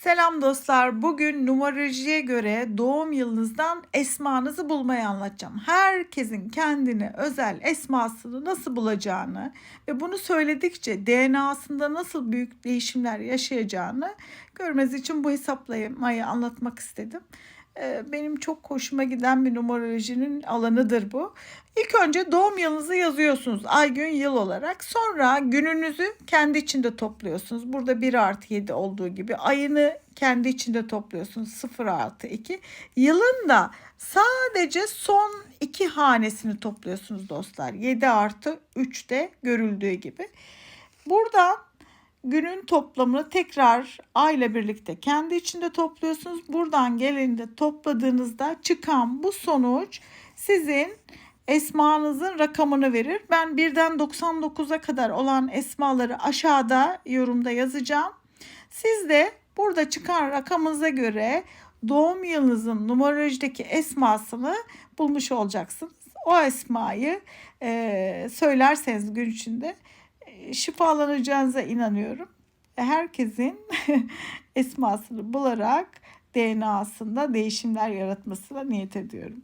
Selam dostlar. Bugün numarolojiye göre doğum yılınızdan esmanızı bulmayı anlatacağım. Herkesin kendine özel esmasını nasıl bulacağını ve bunu söyledikçe DNA'sında nasıl büyük değişimler yaşayacağını görmeniz için bu hesaplamayı anlatmak istedim. Ee, Benim çok hoşuma giden bir numarolojinin alanıdır bu. İlk önce doğum yılınızı yazıyorsunuz ay gün yıl olarak. Sonra gününüzü kendi içinde topluyorsunuz. Burada 1 artı 7 olduğu gibi ayını kendi içinde topluyorsunuz 0 artı 2. Yılın da sadece son iki hanesini topluyorsunuz dostlar. 7 artı 3'te görüldüğü gibi. Buradan günün toplamını tekrar ayla birlikte kendi içinde topluyorsunuz. Buradan geleni topladığınızda çıkan bu sonuç sizin esmanızın rakamını verir. Ben birden 99'a kadar olan esmaları aşağıda yorumda yazacağım. Siz de burada çıkan rakamınıza göre doğum yılınızın numarolojideki esmasını bulmuş olacaksınız. O esmayı e, söylerseniz gün içinde şifalanacağınıza inanıyorum. Herkesin esmasını bularak DNA'sında değişimler yaratmasına niyet ediyorum.